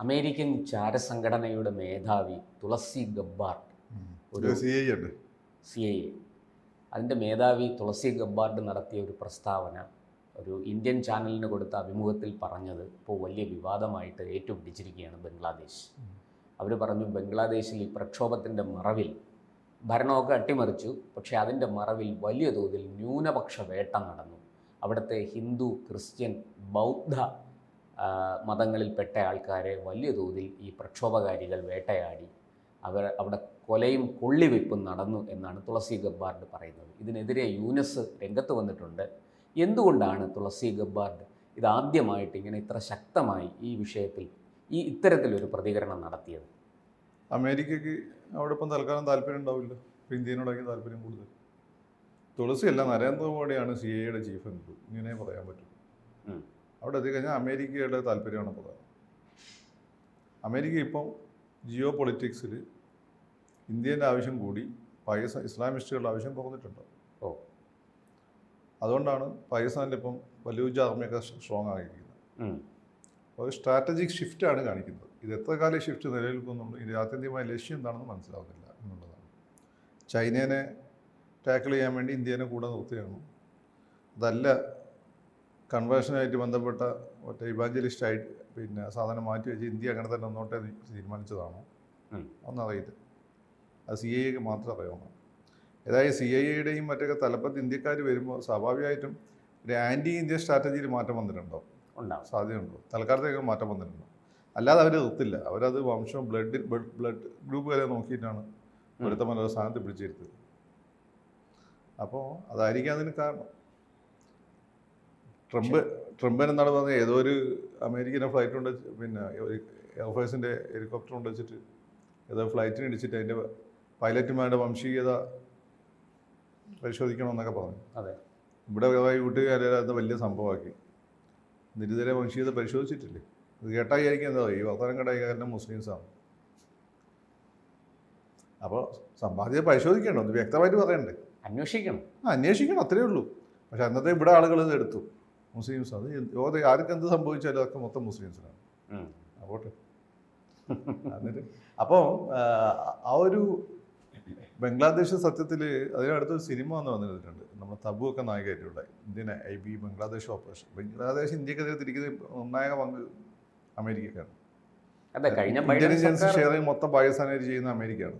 American ചാരസംഘടനയുടെ മേധാവി Tulsi Gabbard. ഒരു സി ഐ സി ഐ അതിന്റെ മേധാവി തുളസി ഗബ്ബാർഡ് നടത്തിയ ഒരു പ്രസ്താവന ഒരു ഇന്ത്യൻ ചാനലിന് കൊടുത്ത അഭിമുഖത്തിൽ പറഞ്ഞത് ഇപ്പോൾ വലിയ വിവാദമായിട്ട് ഏറ്റുപിടിച്ചിരിക്കുകയാണ് ബംഗ്ലാദേശ്. അവർ പറഞ്ഞു ബംഗ്ലാദേശിൽ ഈ പ്രക്ഷോഭത്തിന്റെ മറവിൽ ഭരണമൊക്കെ അട്ടിമറിച്ചു. പക്ഷേ അതിന്റെ മറവിൽ വലിയ തോതിൽ ന്യൂനപക്ഷ വേട്ട നടന്നു. അവിടുത്തെ ഹിന്ദു ക്രിസ്ത്യൻ ബൗദ്ധ മതങ്ങളിൽപ്പെട്ട ആൾക്കാരെ വലിയ തോതിൽ ഈ പ്രക്ഷോഭകാരികൾ വേട്ടയാടി. അവർ അവിടെ കൊലയും കൊള്ളിവെപ്പും നടന്നു എന്നാണ് തുളസി ഗബ്ബാർഡ് പറയുന്നത്. ഇതിനെതിരെ യൂനസ് രംഗത്ത് വന്നിട്ടുണ്ട്. എന്തുകൊണ്ടാണ് തുളസി ഗബ്ബാർഡ് ഇതാദ്യമായിട്ട് ഇങ്ങനെ ഇത്ര ശക്തമായി ഈ വിഷയത്തിൽ ഈ ഇത്തരത്തിലൊരു പ്രതികരണം നടത്തിയത്? അമേരിക്കക്ക് അവിടെ ഇപ്പം തൽക്കാലം താല്പര്യം ഉണ്ടാവില്ല. ഇന്ത്യനോടൊക്കെ ഇന്ത്യനോടായിരിക്കും താല്പര്യം കൂടുതൽ. തുളസിയല്ല നരേന്ദ്രമോദിയാണ് സി എയുടെ ചീഫ് എന്ന് ഇങ്ങനെ പറയാൻ പറ്റും. അവിടെ എത്തിക്കഴിഞ്ഞാൽ അമേരിക്കയുടെ താല്പര്യമാണ് പ്രധാനം അമേരിക്ക ഇപ്പം ജിയോ പൊളിറ്റിക്സിൽ ഇന്ത്യന്റെ ആവശ്യം കൂടി പാകിസ്ഥാൻ ഇസ്ലാമിസ്റ്റുകളുടെ ആവശ്യം കുറഞ്ഞിട്ടുണ്ട്. ഓ. അതുകൊണ്ടാണ് പാകിസ്ഥാനിന്റെ ഇപ്പം വലൂജ ആർമിയൊക്കെ സ്ട്രോങ് ആയിരിക്കുന്നത്. ഒരു സ്ട്രാറ്റജിക് ഷിഫ്റ്റാണ് കാണിക്കുന്നത്. ഇത് എത്ര കാലം ഷിഫ്റ്റ് നിലനിൽക്കുന്നുള്ളൂ ഇതിന്റെ ആത്യന്തികമായ ലക്ഷ്യം എന്താണെന്ന് മനസ്സിലാവുന്നില്ല എന്നുള്ളതാണ്. ചൈനേനെ ടാക്കിൾ ചെയ്യാൻ വേണ്ടി ഇന്ത്യനെ കൂടെ നിർത്തുകയാണ്. അതല്ല കൺവേർഷനായിട്ട് ബന്ധപ്പെട്ട മറ്റേ ഇവാഞ്ചലിസ്റ്റായിട്ട് പിന്നെ സാധനം മാറ്റി വെച്ച് ഇന്ത്യ അങ്ങനെ തന്നെ ഒന്നോട്ടെ തീരുമാനിച്ചതാണോ. ഒന്നറിയില്ല അത് സി ഐ എക്ക് മാത്രം അറിയാവുന്ന ഏതായാലും സി ഐ എയുടെയും മറ്റൊക്കെ തലപ്പത്ത് ഇന്ത്യക്കാർ വരുമ്പോൾ സ്വാഭാവികമായിട്ടും ഒരു ആന്റി ഇന്ത്യ സ്ട്രാറ്റജിയിൽ മാറ്റം വന്നിട്ടുണ്ടോ? ഉണ്ടാവും. സാധ്യതയുണ്ടോ? തൽക്കാലത്തേക്ക് മാറ്റം വന്നിട്ടുണ്ടോ? അല്ലാതെ അവർ നിർത്തില്ല അവരത് വംശം ബ്ലഡ് ബ്ലഡ് ഗ്രൂപ്പ് വരെ നോക്കിയിട്ടാണ് ഒരുത്തമൻ ഒരു സ്ഥാനത്ത് പിടിച്ചിരുത്തത് അപ്പോൾ അതായിരിക്കും അതിന് കാരണം. ട്രംപ് ട്രംപിന് എന്താണ് പറഞ്ഞത് ഏതോ ഒരു അമേരിക്കന്റെ ഫ്ലൈറ്റ് കൊണ്ട് പിന്നെ എയർഫോഴ്സിന്റെ ഹെലികോപ്റ്റർ കൊണ്ട് വെച്ചിട്ട് ഏതോ ഫ്ലൈറ്റിന് ഇടിച്ചിട്ട് അതിന്റെ പൈലറ്റുമാരുടെ വംശീയത പരിശോധിക്കണമെന്നൊക്കെ പറഞ്ഞു. അതെ. ഇവിടെ യൂട്ടുകാരെ അത് വലിയ സംഭവമാക്കി. നിരുതരെ വംശീയത പരിശോധിച്ചിട്ടില്ലേ? ഇത് കേട്ടായിരിക്കും എന്താ ഈ വർത്തമാനം കേട്ടായി കാരണം മുസ്ലിംസാണ്. അപ്പോൾ സമ്പാദ്യത പരിശോധിക്കണം. അത് വ്യക്തമായിട്ട് പറയണ്ടേ? അന്വേഷിക്കണം. ആ അന്വേഷിക്കണം. അത്രേ ഉള്ളൂ. പക്ഷെ അന്നത്തെ ഇവിടെ ആളുകൾ ഇത് എടുത്തു. മുസ്ലിംസ് അത് യോധ ആർക്ക് എന്ത് സംഭവിച്ചാലും അതൊക്കെ മൊത്തം മുസ്ലിംസിനാണ്. പോട്ടെ. എന്നിട്ട് അപ്പോൾ ആ ഒരു ബംഗ്ലാദേശ് സത്യത്തിൽ അതിനടുത്തൊരു സിനിമ വന്ന് വന്നിട്ടുണ്ട്. നമ്മുടെ തബു ഒക്കെ നായികയായിട്ടുള്ള Indian I B Bangladesh operation. Bangladesh ഇന്ത്യക്കെതിരെ തിരിക്കുന്ന നിർണായക പങ്ക് അമേരിക്കക്കാണ്. ഇന്റലിജൻസ് ഷെയറിങ് മൊത്തം പാകിസ്ഥാനായിട്ട് ചെയ്യുന്ന അമേരിക്കയാണ്.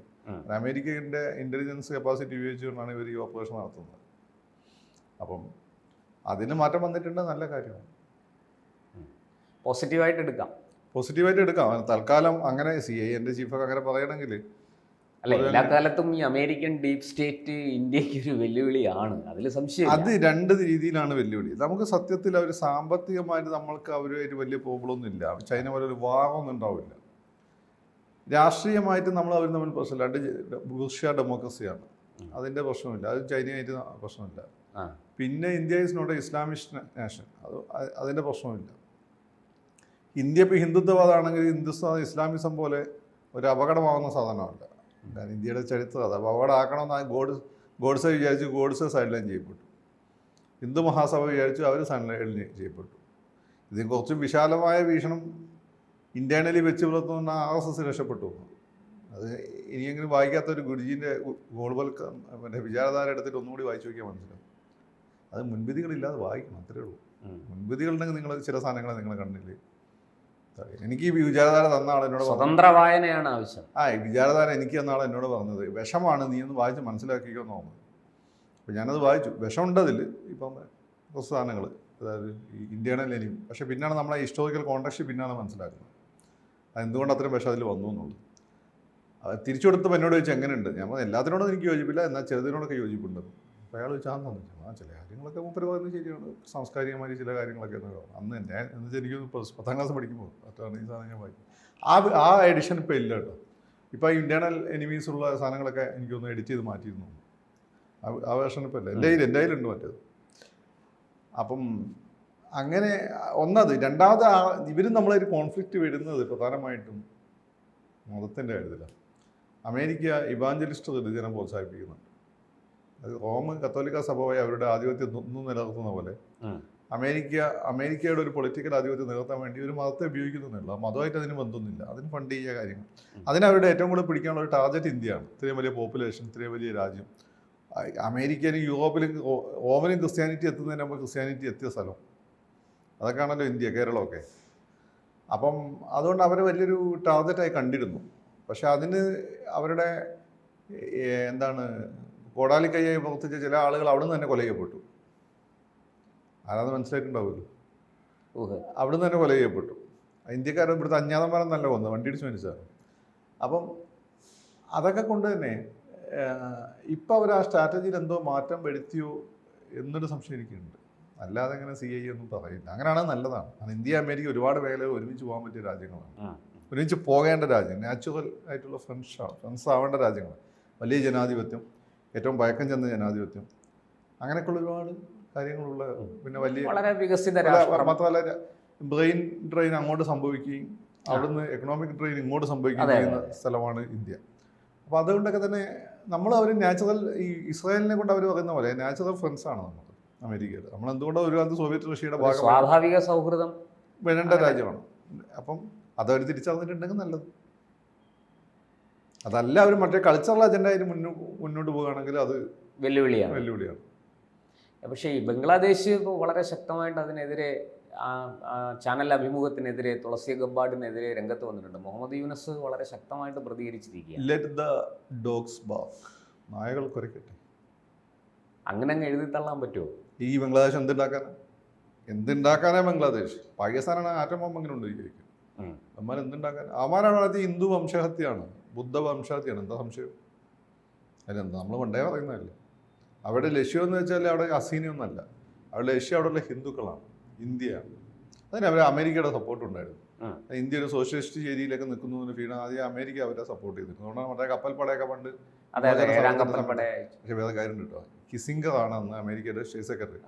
അമേരിക്കയുടെ ഇന്റലിജൻസ് കപ്പാസിറ്റി ഉപയോഗിച്ചുകൊണ്ടാണ് ഇവർ ഈ ഓപ്പറേഷൻ നടത്തുന്നത്. അപ്പം അതിന് മാറ്റം വന്നിട്ടുണ്ട് നല്ല കാര്യമാണ്. പോസിറ്റീവായിട്ട് എടുക്കാം. പോസിറ്റീവായിട്ട് എടുക്കാം. തൽക്കാലം അങ്ങനെ സി ഐ എന്റെ ചീഫൊക്കെ അങ്ങനെ പറയണമെങ്കിൽ അല്ല എല്ലാ കാലത്തും ഈ അമേരിക്കൻ ഡീപ് സ്റ്റേറ്റ് ഇന്ത്യയ്ക്ക് ഒരു വെല്ലുവിളിയാണ്. അതിൽ സംശയം അത് രണ്ട് രീതിയിലാണ് വെല്ലുവിളി. നമുക്ക് സത്യത്തിൽ അവർ സാമ്പത്തികമായിട്ട് നമ്മൾക്ക് അവരുമായിട്ട് വലിയ പ്രോബ്ലം ഒന്നും ഇല്ല. ചൈന പോലെ ഒരു വാറൊന്നും ഉണ്ടാവില്ല. രാഷ്ട്രീയമായിട്ട് നമ്മൾ അവർ തമ്മിൽ പ്രശ്നമില്ല. രണ്ട് ബുർഷ്യ ഡെമോക്രസിയാണ് അതിന്റെ പ്രശ്നമില്ല. അത് ചൈനയായിട്ട് പ്രശ്നമില്ല. പിന്നെ India is not a Islamist nation അത് അതിന്റെ പ്രശ്നമില്ല ഇന്ത്യ ഇപ്പോൾ ഹിന്ദുത്വവാദമാണെങ്കിൽ ഹിന്ദുസ്ഥാൻ ഇസ്ലാമിസം പോലെ ഒരു അപകടമാകുന്ന സാധനമല്ല. കാരണം ഇന്ത്യയുടെ ചരിത്രം അത് അപകടമാക്കണമെന്ന് ഗോഡ് ഗോഡ്സെ വിചാരിച്ചു ഗോഡ്സെ സൈഡ് ലൈൻ ചെയ്യപ്പെട്ടു. ഹിന്ദു മഹാസഭ വിചാരിച്ചു അവർ സൈഡ് ലൈൻ ചെയ്യപ്പെട്ടു. ഇതിന് കുറച്ച് വിശാലമായ വീക്ഷണം ഇന്റേണലി വെച്ച് പുലർത്തുന്ന ആർ എസ് എസ് രക്ഷപ്പെട്ടു. അത് ഇനിയെങ്കിലും വായിക്കാത്ത ഒരു ഗുരുജീന്റെ ഗോൾവൽക്കം മറ്റേ വിചാരധാര എടുത്തിട്ട് ഒന്നുകൂടി വായിച്ചു നോക്കിയാൽ മനസ്സിലാവും. അത് മുൻവിധികളില്ലാതെ വായിക്കണം അത്രേ ഉള്ളൂ. മുൻവിധികളുണ്ടെങ്കിൽ നിങ്ങൾ ചില സാധനങ്ങൾ നിങ്ങൾ കണ്ടില്ലേ? എനിക്ക് ഈ വിചാരധാര തന്ന ആൾ എന്നോട് സ്വതന്ത്ര വായനയാണ് ആവശ്യം. ആ വിചാരധാര എനിക്ക് തന്ന ആൾ എന്നോട് പറഞ്ഞത്. വിഷമാണ് നീ ഒന്ന് വായിച്ച് മനസ്സിലാക്കിക്കോന്ന് അപ്പം അപ്പോൾ ഞാനത് വായിച്ചു. വിഷമുണ്ട് അതിൽ ഇപ്പം കുറച്ച് സാധനങ്ങൾ അതായത് ഈ ഇന്ത്യയുടെ പക്ഷെ പക്ഷേ പിന്നാണ് നമ്മളെ ഹിസ്റ്റോറിക്കൽ കോൺടാക്ട് പിന്നാണ് മനസ്സിലാക്കുന്നത്. അതെന്തുകൊണ്ട് അത്രയും വിഷം അതിൽ വന്നു എന്നുള്ളത്. അത് തിരിച്ചു കൊടുത്തപ്പോൾ എന്നോട് ചോദിച്ചു എങ്ങനെയുണ്ട്? ഞാൻ എല്ലാത്തിനോടും എനിക്ക് യോജിപ്പില്ല. എന്നാൽ ചെറുതിനോടൊക്കെ യോജിപ്പുണ്ട്. അപ്പോൾ അയാൾ ചോദിച്ചാൽ തോന്നി ആ ചില കാര്യങ്ങളൊക്കെ മൂപ്പര് പറയുന്നത് ശരിയാണ്. സാംസ്കാരികമായി ചില കാര്യങ്ങളൊക്കെ എന്ന് അന്ന് ഞാൻ എന്ന് വെച്ചാൽ എനിക്ക് പത്താം ക്ലാസ് പഠിക്കുമ്പോൾ അതാണ് ഈ സാധനം ഞാൻ വായിക്കും ആ ആ എഡിഷൻ ഇപ്പോൾ ഇല്ല കേട്ടോ. ഇപ്പോൾ ഇന്റേണൽ എനിമീസ് ഉള്ള സാധനങ്ങളൊക്കെ എനിക്കൊന്ന് എഡിറ്റ് ചെയ്ത് മാറ്റിയിരുന്നു. ആ- വേർഷൻ ഇപ്പോൾ ഇല്ല. എന്റെ കയ്യിൽ എന്റെ കയ്യിലുണ്ട് മറ്റേത്. അപ്പം അങ്ങനെ ഒന്നത് രണ്ടാമത് ഇവർ നമ്മളൊരു കോൺഫ്ലിക്റ്റ് വരുന്നത് പ്രധാനമായിട്ടും മതത്തിന്റെ കാര്യത്തിലാണ്. അമേരിക്ക ഇവാഞ്ചലിസ്റ്റ് റിലിജനെ പ്രോത്സാഹിപ്പിക്കുന്നുണ്ട്. അത് റോമ് കത്തോലിക്ക സഭ വഴി അവരുടെ ആധിപത്യം ഒന്നും നിലനിർത്തുന്ന പോലെ അമേരിക്ക അമേരിക്കയുടെ ഒരു പൊളിറ്റിക്കൽ ആധിപത്യം നിലനിർത്താൻ വേണ്ടി ഒരു മതത്തെ ഉപയോഗിക്കുന്നുള്ളൂ. ആ മതമായിട്ട് അതിന് ബന്ധമൊന്നുമില്ല. അതിന് ഫണ്ട് ചെയ്യുക കാര്യങ്ങൾ. അതിനവരുടെ ഏറ്റവും കൂടുതൽ പിടിക്കാനുള്ള ഒരു ടാർഗറ്റ് ഇന്ത്യയാണ്. ഇത്രയും വലിയ പോപ്പുലേഷൻ ഇത്രയും വലിയ രാജ്യം. അമേരിക്കയിലും യൂറോപ്പിലും ഓമനും ക്രിസ്ത്യാനിറ്റി എത്തുന്നതിന് മുമ്പ് ക്രിസ്ത്യാനിറ്റി എത്തിയ സ്ഥലം. അതൊക്കെയാണല്ലോ ഇന്ത്യ കേരളമൊക്കെ. അപ്പം അതുകൊണ്ട് അവർ വലിയൊരു ടാർഗറ്റായി കണ്ടിരുന്നു. പക്ഷെ അതിന് അവരുടെ എന്താണ് കോടാലിക്കയ്യായി പ്രവർത്തിച്ച ചില ആളുകൾ അവിടുന്ന് തന്നെ കൊല ചെയ്യപ്പെട്ടു. ആരാന്ന് മനസ്സിലായിട്ടുണ്ടാവുമല്ലോ? അവിടുന്ന് തന്നെ കൊല ചെയ്യപ്പെട്ടു. ഇന്ത്യക്കാർ ഇവിടുത്തെ അജ്ഞാതന്മാരം നല്ല കൊന്നു വണ്ടി ഇടിച്ച് മരിച്ചാണ് അപ്പം അതൊക്കെ കൊണ്ട് തന്നെ ഇപ്പം അവർ ആ സ്ട്രാറ്റജിയിൽ എന്തോ മാറ്റം വരുത്തിയോ എന്നൊരു സംശയം എനിക്കുണ്ട്. അല്ലാതെ അങ്ങനെ സി ഐ ഒന്നും പറയില്ല. അങ്ങനെയാണ് നല്ലതാണ്. കാരണം ഇന്ത്യ അമേരിക്ക ഒരുപാട് മേഖല ഒരുമിച്ച് പോകാൻ പറ്റിയ രാജ്യങ്ങളാണ്. ഒരുമിച്ച് പോകേണ്ട രാജ്യം നാച്ചുറൽ ആയിട്ടുള്ള ഫ്രണ്ട്സ് ഫ്രണ്ട്സ് ആവേണ്ട രാജ്യങ്ങളാണ്. വലിയ ജനാധിപത്യം ഏറ്റവും പഴക്കം ചെന്ന ജനാധിപത്യം. അങ്ങനെയൊക്കെയുള്ള ഒരുപാട് കാര്യങ്ങളുള്ള പിന്നെ വലിയ വളരെ വികസിത മാത്രമല്ല ബ്രെയിൻ ഡ്രെയിൻ അങ്ങോട്ട് സംഭവിക്കുകയും അവിടുന്ന് എക്കണോമിക് ഡ്രെയിൻ ഇങ്ങോട്ട് സംഭവിക്കുകയും ചെയ്യുന്ന സ്ഥലമാണ് ഇന്ത്യ. അപ്പോൾ അതുകൊണ്ടൊക്കെ തന്നെ നമ്മൾ അവർ നാച്ചുറൽ ഈ ഇസ്രായേലിനെ കൊണ്ട് അവർ പറയുന്ന പോലെ നാച്ചുറൽ ഫ്രണ്ട്സ് ആണ് നമുക്ക് അമേരിക്കയിൽ നമ്മൾ എന്തുകൊണ്ട് ഒരു കാലത്ത് സോവിയറ്റ് റഷ്യയുടെ ഭാഗം സ്വാഭാവിക സൗഹൃദം. വേണ്ട രാജ്യമാണ്. അപ്പം അതവർ തിരിച്ചറിഞ്ഞിട്ടുണ്ടെങ്കിൽ നല്ലത്. അതല്ല അവർ മറ്റേ കൾച്ചറൽ അജണ്ട അതിന് മുന്നോ മുന്നോട്ട് പോകുകയാണെങ്കിൽ അത് വെല്ലുവിളിയാണ്. വെല്ലുവിളിയാണ്. പക്ഷേ ഈ ബംഗ്ലാദേശ് ഇപ്പോൾ വളരെ ശക്തമായിട്ട് അതിനെതിരെ ചാനൽ അഭിമുഖത്തിനെതിരെ തുളസി ഗബ്ബാർഡിനെതിരെ രംഗത്ത് വന്നിട്ടുണ്ട്. മുഹമ്മദ് യൂനസ് വളരെ ശക്തമായിട്ട് പ്രതികരിച്ചിരിക്കുകയാണ്. നായകൾ അങ്ങനെ അങ്ങ് എഴുതി തള്ളാൻ പറ്റുമോ ഈ ബംഗ്ലാദേശ് എന്തുണ്ടാക്കാനാ? എന്തുണ്ടാക്കാനാ ബംഗ്ലാദേശ്? പാകിസ്ഥാനാണ് ആറ്റം അങ്ങനെ ഉണ്ടായിരിക്കും അമ്മാൻ അമ്മാർ എന്തുണ്ടാക്കാൻ അമ്മാനാണ് ഹിന്ദു വംശഹത്യയാണ്. ബുദ്ധ വംശഹത്യയാണ് എന്താ സംശയം? അതിലെന്താ നമ്മൾ പണ്ടേ പറയുന്നതല്ലേ അവിടെ ലക്ഷ്യം എന്ന് വെച്ചാൽ അവിടെ അസീനിയൊന്നല്ല അവിടെ ലക്ഷ്യം അവിടെയുള്ള ഹിന്ദുക്കളാണ്. ഇന്ത്യയാണ് അതിന് അവർ അമേരിക്കയുടെ സപ്പോർട്ട് ഉണ്ടായിരുന്നു. ഇന്ത്യ ഒരു സോഷ്യലിസ്റ്റ് ചേരിയിലൊക്കെ നിൽക്കുന്നു ഫീൽ ആദ്യം അമേരിക്ക അവരെ സപ്പോർട്ട് ചെയ്തിരുന്നു. അതുകൊണ്ടാണ് മറ്റേ കപ്പൽപ്പടയൊക്കെ പണ്ട് പക്ഷേ വേറെ കാര്യം കിട്ടുക കിസിംഗർ ആണ് അന്ന് അമേരിക്കയുടെ സ്റ്റേറ്റ് സെക്രട്ടറി.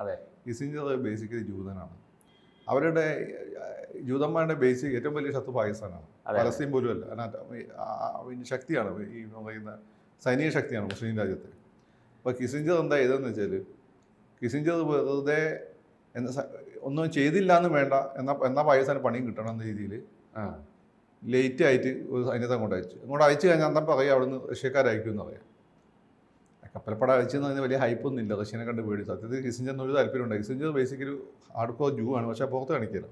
കിസിംഗർ ബേസിക്കലി ജൂതനാണ്. അവരുടെ ജൂതന്മാരുടെ ബേസിക് ഏറ്റവും വലിയ ശത്രു പാകിസ്ഥാനാണ്. പലസ്തീൻ പോലും അല്ല. അതിനകത്ത് ശക്തിയാണ്. ഈ പറയുന്ന സൈനിക ശക്തിയാണ് മുസ്ലിം രാജ്യത്ത്. അപ്പോൾ കിസിഞ്ചർ എന്താ ചെയ്തതെന്ന് വെച്ചാൽ കിസിഞ്ചർ വെറുതെ എന്ന ഒന്നും ചെയ്തില്ല എന്ന് വേണ്ട എന്നാൽ എന്നാൽ പാകിസ്ഥാന് പണിയും കിട്ടണം എന്ന രീതിയിൽ. ലേറ്റ് ആയിട്ട് ഒരു സൈന്യത്തെ അങ്ങോട്ട് അയച്ചു. അങ്ങോട്ട് അയച്ചു കഴിഞ്ഞാൽ എന്താ പറയുക അവിടുന്ന് റഷ്യക്കാരയക്കും എന്ന് പറയാം. കപ്പൽപ്പട അയച്ചെന്ന് പറഞ്ഞാൽ വലിയ ഹൈപ്പൊന്നും ഇല്ല. റഷ്യനെ കണ്ട് പേടി. സത്യത്തിൽ കിസിഞ്ചറിന് ഒരു താല്പര്യമുണ്ട് കിസിഞ്ചർ ബേസിക്കലി കോർ ജൂ ആണ്. പക്ഷേ പുറത്ത് കാണിക്കില്ല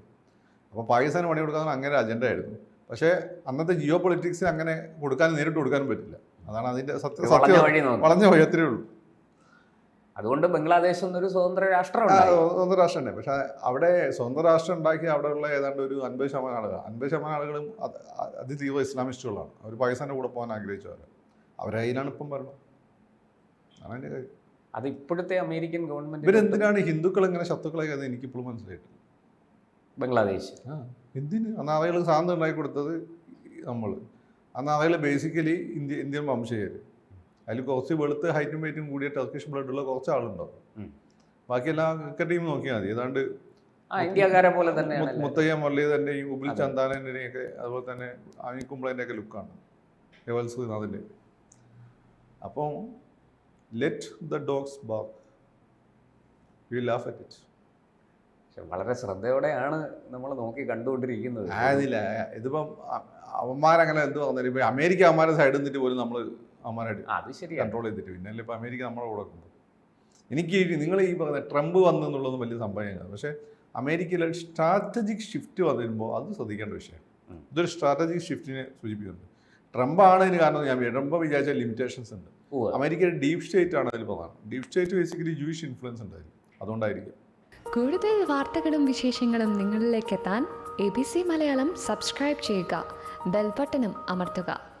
അപ്പോൾ പാകിസ്ഥാന് പണി കൊടുക്കാൻ അങ്ങനെ അജണ്ട ആയിരുന്നു. പക്ഷേ അന്നത്തെ ജിയോ പൊളിറ്റിക്സിൽ അങ്ങനെ കൊടുക്കാൻ നേരിട്ട് കൊടുക്കാനും പറ്റില്ല. അതാണ് അതിന്റെ സത്യ സത്യ വളഞ്ഞ വഴി അത്രേ ഉള്ളൂ. അതുകൊണ്ട് ബംഗ്ലാദേശ് എന്നൊരു സ്വതന്ത്ര രാഷ്ട്രമാണ് സ്വതന്ത്ര രാഷ്ട്രമുണ്ട് പക്ഷേ അവിടെ സ്വതന്ത്ര രാഷ്ട്രം ഉണ്ടാക്കി അവിടെയുള്ള ഏതാണ്ട് ഒരു അൻപത് ശതമാനം ആളുകൾ. അൻപത് ശതമാനം ആളുകളും അതിതീവ്ര ഇസ്ലാമിസ്റ്റുകളാണ്. അവർ പാകിസ്ഥാന്റെ കൂടെ പോകാൻ ആഗ്രഹിച്ചവരാണ്. അവരതിനാണ് ഇപ്പം ഭരണം. അതാണ് അതിന്റെ അത് ഇപ്പോഴത്തെ അമേരിക്കൻ ഗവൺമെന്റ് ഇവരെന്തിനാണ് ഹിന്ദുക്കൾ ഇങ്ങനെ ശത്രുക്കളായി എനിക്ക് ഇപ്പോഴും മനസ്സിലായിട്ടില്ല. ബംഗ്ലാദേശ്. ആ എന്തിന്? അന്ന് അവയിൽ സാധനം ഉണ്ടാക്കി കൊടുത്തത് നമ്മൾ അന്ന് അവയിൽ ബേസിക്കലി ഇന്ത്യ ഇന്ത്യൻ വംശീയർ അതിൽ കുറച്ച് വെളുത്ത് ഹൈറ്റും വെയിറ്റും കൂടിയ ടർക്കിഷ് ഉള്ള കുറച്ച് ആളുണ്ടാവും. ബാക്കിയെല്ലാം ക്രിക്കറ്റ് ടീം നോക്കിയാൽ മതി. ഏതാണ്ട് മുത്തയ്യ ഇന്ത്യക്കാരെ പോലെ തന്നെയാണ് മുത്തയ്യ മുരളീധരന്റെയും ഉബിൽ ചന്ദാനൊക്കെ അതുപോലെ തന്നെ ആനിക്കുമ്പളന്റെ ഒക്കെ ലുക്കാണ് ദേവൽസുനാഥിന്റെ അപ്പം let the dogs back you laugh at it വളരെ ശ്രദ്ധയോടെയാണ് നമ്മൾ നോക്കി കണ്ടുകൊണ്ടിരിക്കുന്നത്. ആയതില്ല ഇതിപ്പം അവന്മാരങ്ങനെ എന്ത് പറഞ്ഞാലും ഇപ്പം അമേരിക്ക അവന്മാരെ സൈഡിൽ നിന്നിട്ട് പോലും നമ്മൾ അവന്മാരായിട്ട് അത് ശരിയാണ് കൺട്രോൾ ചെയ്തിട്ട്. പിന്നെ അല്ലേ ഇപ്പം അമേരിക്ക നമ്മളെ കൂടെ ഉണ്ട്. എനിക്ക് നിങ്ങൾ ഈ പറഞ്ഞ ട്രംപ് വന്നു എന്നുള്ളത് വലിയ സംഭവമാണ് പക്ഷേ അമേരിക്കയിലെ സ്ട്രാറ്റജിക് ഷിഫ്റ്റ് വന്നിരുമ്പോൾ അത് ശ്രദ്ധിക്കേണ്ട വിഷയം. ഇതൊരു സ്ട്രാറ്റജിക് ഷിഫ്റ്റിനെ സൂചിപ്പിക്കുന്നുണ്ട്. ട്രംപ് ആണ് ഇതിന് കാരണം ഞാൻ ട്രംപ് വിചാരിച്ച ലിമിറ്റേഷൻസ് ഉണ്ട്. അമേരിക്കയുടെ ഡീപ് സ്റ്റേറ്റ് ആണ് അതിൽ പ്രധാനം deep state basically Jewish influence ഉണ്ടായിരിക്കും. അതുകൊണ്ടായിരിക്കും. കൂടുതൽ വാർത്തകളും വിശേഷങ്ങളും നിങ്ങളിലേക്ക് എത്താൻ A B C Malayalam subscribe ചെയ്യുക. ബെൽബട്ടനും അമർത്തുക.